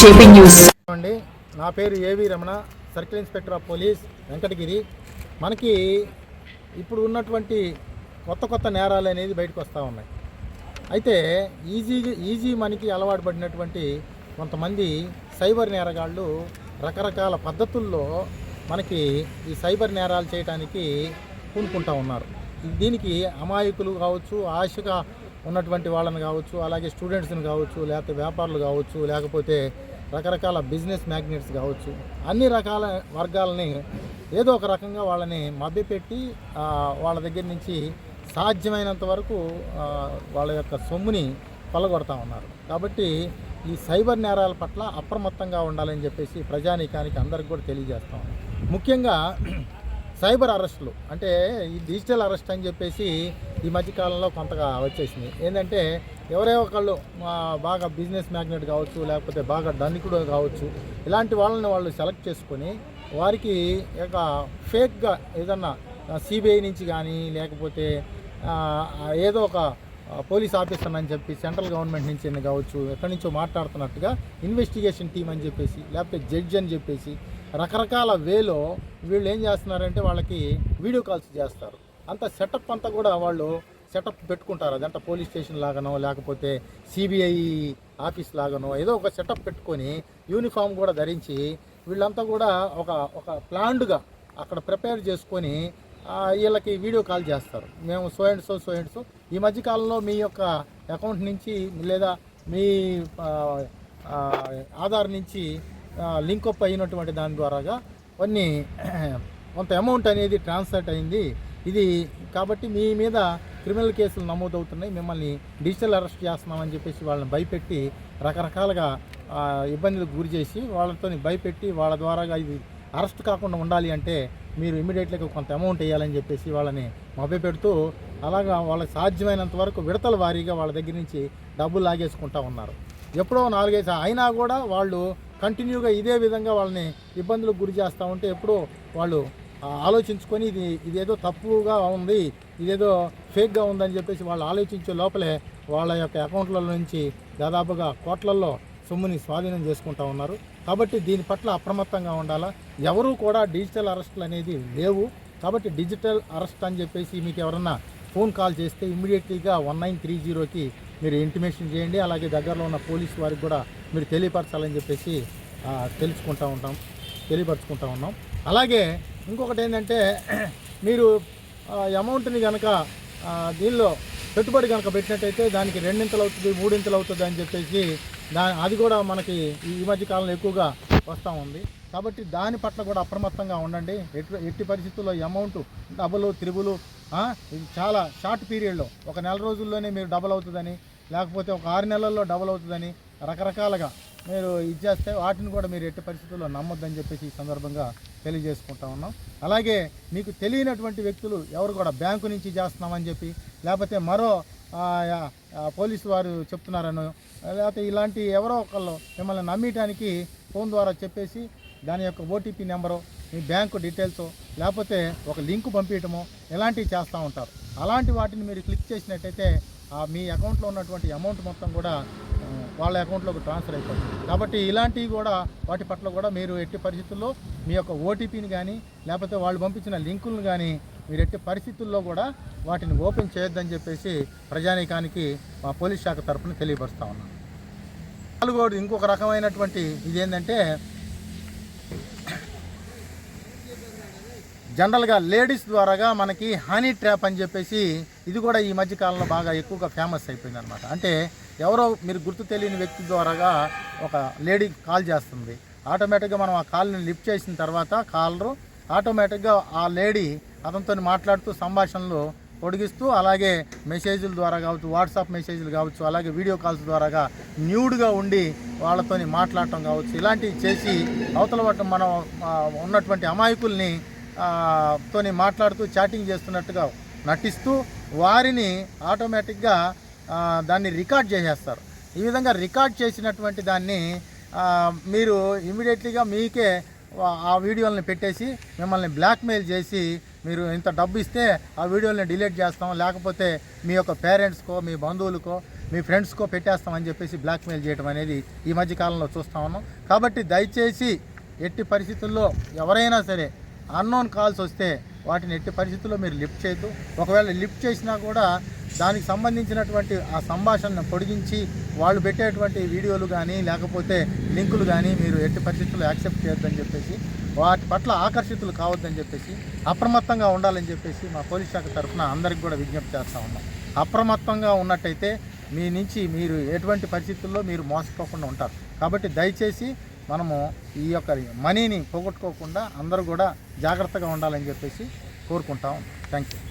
JP news. అండి నా పేరు A V Ramana circle inspector of police Venkatagiri. మనకి ఇప్పుడు ఉన్నటువంటి కొత్త కొత్త నేరాలు అనేది బయటకు వస్తూ ఉన్నాయి. అయితే ఈజీ ఈజీ మనకి అలవాటు పడినటువంటి కొంతమంది సైబర్ నేరగాళ్ళు రకరకాల పద్ధతుల్లో మనకి ఈ సైబర్ నేరాలు చేయడానికి పూనుకుంటూ ఉన్నారు. దీనికి అమాయకులు కావచ్చు ఆశగా ఉన్నటువంటి వాళ్ళని కావచ్చు అలాగే స్టూడెంట్స్ని కావచ్చు లేకపోతే వ్యాపారులు కావచ్చు లేకపోతే రకరకాల బిజినెస్ మ్యాగ్నెట్స్ కావచ్చు. అన్ని రకాల వర్గాలని ఏదో ఒక రకంగా వాళ్ళని మభ్యపెట్టి వాళ్ళ దగ్గర నుంచి సాధ్యమైనంత వరకు వాళ్ళ యొక్క సొమ్ముని కొల్లగొడతా ఉన్నారు. కాబట్టి ఈ సైబర్ నేరాల పట్ల అప్రమత్తంగా ఉండాలని చెప్పేసి ప్రజానీకానికి అందరికి కూడా తెలియజేస్తాం ముఖ్యంగా సైబర్ అరెస్టులు అంటే ఈ డిజిటల్ అరెస్ట్ అని చెప్పేసి ఈ మధ్యకాలంలో కొంతగా వచ్చేసింది. ఏంటంటే ఎవరే ఒకళ్ళు బాగా బిజినెస్ మ్యాగ్నెట్ కావచ్చు లేకపోతే బాగా ధనికుడు కావచ్చు ఇలాంటి వాళ్ళని వాళ్ళు సెలెక్ట్ చేసుకొని వారికి ఒక ఫేక్గా ఏదన్నా సిబిఐ నుంచి కానీ లేకపోతే ఏదో ఒక పోలీస్ ఆఫీసర్ అని చెప్పి సెంట్రల్ గవర్నమెంట్ నుంచి కావచ్చు ఎక్కడి నుంచో మాట్లాడుతున్నట్టుగా ఇన్వెస్టిగేషన్ టీం అని చెప్పేసి లేకపోతే జడ్జ్ అని చెప్పేసి రకరకాల వేలో వీళ్ళు ఏం చేస్తున్నారంటే వాళ్ళకి వీడియో కాల్స్ చేస్తారు. అంత సెటప్ అంతా కూడా వాళ్ళు సెటప్ పెట్టుకుంటారు. అదంతా పోలీస్ స్టేషన్ లాగానో లేకపోతే సిబిఐ ఆఫీస్ లాగానో ఏదో ఒక సెటప్ పెట్టుకొని యూనిఫామ్ కూడా ధరించి వీళ్ళంతా కూడా ఒక ఒక ప్లాన్డ్గా అక్కడ ప్రిపేర్ చేసుకొని వీళ్ళకి వీడియో కాల్ చేస్తారు. మేము so and so so and so. ఈ మధ్యకాలంలో మీ యొక్క అకౌంట్ నుంచి లేదా మీ ఆధార్ నుంచి లింక్ అప్ అయినటువంటి దాని ద్వారాగా కొన్ని కొంత అమౌంట్ అనేది ట్రాన్స్ఫర్ అయింది. ఇది కాబట్టి మీ మీద క్రిమినల్ కేసులు నమోదవుతున్నాయి. మిమ్మల్ని డిజిటల్ అరెస్ట్ చేస్తున్నామని చెప్పేసి వాళ్ళని భయపెట్టి రకరకాలుగా ఇబ్బందులకు గురి చేసి వాళ్ళతో భయపెట్టి వాళ్ళ ద్వారాగా ఇది అరెస్ట్ కాకుండా ఉండాలి అంటే మీరు ఇమీడియట్గా కొంత అమౌంట్ వేయాలని చెప్పేసి వాళ్ళని మభ్యపెడుతూ అలాగా వాళ్ళకి సాధ్యమైనంత వరకు విడతల వారీగా వాళ్ళ దగ్గర నుంచి డబ్బులు లాగేసుకుంటా ఉన్నారు. ఎప్పుడో నాలుగైదు అయినా కూడా వాళ్ళు కంటిన్యూగా ఇదే విధంగా వాళ్ళని ఇబ్బందులకు గురి చేస్తూ ఉంటే ఎప్పుడో వాళ్ళు ఆలోచించుకొని ఇది ఇదేదో తప్పుగా ఉంది ఇదేదో ఫేక్గా ఉందని చెప్పేసి వాళ్ళు ఆలోచించే లోపలే వాళ్ళ యొక్క అకౌంట్ల నుంచి దాదాపుగా కోట్లల్లో సొమ్ముని స్వాధీనం చేసుకుంటా ఉన్నారు. కాబట్టి దీని పట్ల అప్రమత్తంగా ఉండాలా? ఎవరూ కూడా డిజిటల్ అరెస్టులు అనేది లేవు. కాబట్టి డిజిటల్ అరెస్ట్ అని చెప్పేసి మీకు ఎవరన్నా ఫోన్ కాల్ చేస్తే ఇమ్మీడియట్లీగా వన్ నైన్ త్రీ జీరోకి మీరు ఇంటిమేషన్ చేయండి. అలాగే దగ్గరలో ఉన్న పోలీస్ వారికి కూడా మీరు తెలియపరచాలని చెప్పేసి తెలుసుకుంటా ఉంటాం తెలియపరచుకుంటా ఉన్నాం. అలాగే ఇంకొకటి ఏంటంటే మీరు అమౌంట్ని కనుక దీనిలో పెట్టుబడి కనుక పెట్టినట్టయితే దానికి రెండింతలు అవుతుంది మూడింతలు అవుతుంది అని చెప్పేసి దా అది కూడా మనకి ఈ మధ్య కాలంలో ఎక్కువగా వస్తూ ఉంది. కాబట్టి దాని పట్ల కూడా అప్రమత్తంగా ఉండండి. ఎట్టి ఎట్టి పరిస్థితుల్లో అమౌంట్ డబుల్ త్రిబులు ఇది చాలా షార్ట్ పీరియడ్లో ఒక నెల రోజుల్లోనే మీరు డబుల్ అవుతుందని లేకపోతే ఒక ఆరు నెలల్లో డబుల్ అవుతుందని రకరకాలుగా మీరు ఇచ్చేస్తే వాటిని కూడా మీరు ఎట్టి పరిస్థితుల్లో నమ్మొద్దని చెప్పేసి ఈ సందర్భంగా తెలియజేసుకుంటా ఉన్నాం. అలాగే మీకు తెలియనటువంటి వ్యక్తులు ఎవరు కూడా బ్యాంకు నుంచి చేస్తున్నామని చెప్పి లేకపోతే మరో పోలీసు వారు చెప్తున్నారని లేకపోతే ఇలాంటి ఎవరో ఒకళ్ళు మిమ్మల్ని నమ్మటానికి ఫోన్ ద్వారా చెప్పేసి దాని యొక్క ఓటీపీ నెంబరు మీ బ్యాంకు డీటెయిల్స్ లేకపోతే ఒక లింక్ పంపించటము ఇలాంటివి చేస్తూ ఉంటారు. అలాంటి వాటిని మీరు క్లిక్ చేసినట్టయితే ఆ మీ అకౌంట్లో ఉన్నటువంటి అమౌంట్ మొత్తం కూడా వాళ్ళ అకౌంట్లోకి ట్రాన్స్ఫర్ అయిపోతుంది. కాబట్టి ఇలాంటివి కూడా వాటి పట్ల కూడా మీరు ఎట్టి పరిస్థితుల్లో మీ యొక్క ఓటీపీని కానీ లేకపోతే వాళ్ళు పంపించిన లింకులను కానీ మీరు ఎట్టి పరిస్థితుల్లో కూడా వాటిని ఓపెన్ చేయొద్దని చెప్పేసి ప్రజానీకానికి మా పోలీస్ శాఖ తరఫున తెలియపరుస్తా ఉన్నాను నాలుగోడు ఇంకొక రకమైనటువంటి ఇదేంటంటే జనరల్గా లేడీస్ ద్వారాగా మనకి హనీ ట్రాప్ అని చెప్పేసి ఇది కూడా ఈ మధ్య కాలంలో బాగా ఎక్కువగా ఫేమస్ అయిపోయింది అనమాట అంటే ఎవరో మీరు గుర్తు తెలియని వ్యక్తి ద్వారాగా ఒక లేడీ కాల్ చేస్తుంది. ఆటోమేటిక్గా మనం ఆ కాల్ని లిఫ్ట్ చేసిన తర్వాత కాలరు ఆటోమేటిక్గా ఆ లేడీ అతనితో మాట్లాడుతూ సంభాషణలు పొడిగిస్తూ అలాగే మెసేజ్ల ద్వారా కావచ్చు వాట్సాప్ మెసేజ్లు కావచ్చు అలాగే వీడియో కాల్స్ ద్వారాగా న్యూడ్గా ఉండి వాళ్ళతోని మాట్లాడటం కావచ్చు ఇలాంటివి చేసి అవతల పట్ల మనం ఉన్నటువంటి అమాయకుల్ని తోని మాట్లాడుతూ చాటింగ్ చేస్తున్నట్టుగా నటిస్తూ వారిని ఆటోమేటిక్గా దాన్ని రికార్డ్ చేసేస్తారు. ఈ విధంగా రికార్డ్ చేసినటువంటి దాన్ని మీరు ఇమీడియట్లీగా మీకే ఆ- వీడియోలను పెట్టేసి మిమ్మల్ని బ్లాక్మెయిల్ చేసి మీరు ఇంత డబ్బు ఇస్తే ఆ వీడియోలను డిలీట్ చేస్తాం లేకపోతే మీ యొక్క పేరెంట్స్కో మీ బంధువులకో మీ ఫ్రెండ్స్కో పెట్టేస్తామని చెప్పేసి బ్లాక్మెయిల్ చేయడం అనేది ఈ మధ్య కాలంలో చూస్తూ ఉన్నాం. కాబట్టి దయచేసి ఎట్టి పరిస్థితుల్లో ఎవరైనా సరే అన్నోన్ కాల్స్ వస్తే వాటిని ఎట్టి పరిస్థితుల్లో మీరు లిఫ్ట్ చేయొద్దు. ఒకవేళ లిఫ్ట్ చేసినా కూడా దానికి సంబంధించినటువంటి ఆ సంభాషణను పొడిగించి వాళ్ళు పెట్టేటువంటి వీడియోలు కానీ లేకపోతే లింకులు కానీ మీరు ఎట్టి పరిస్థితుల్లో యాక్సెప్ట్ చేయొద్దని చెప్పేసి వాటి పట్ల ఆకర్షితులు కావద్దని చెప్పేసి అప్రమత్తంగా ఉండాలని చెప్పేసి మా పోలీస్ శాఖ తరఫున అందరికి కూడా విజ్ఞప్తి చేస్తూ ఉన్నాం. అప్రమత్తంగా ఉన్నట్టయితే మీ నుంచి మీరు ఎటువంటి పరిస్థితుల్లో మీరు మోసపోకుండా ఉంటారు. కాబట్టి దయచేసి మనము ఈ యొక్క మనీని పోగొట్టుకోకుండా అందరూ కూడా జాగ్రత్తగా ఉండాలని చెప్పేసి కోరుకుంటాం థ్యాంక్ యూ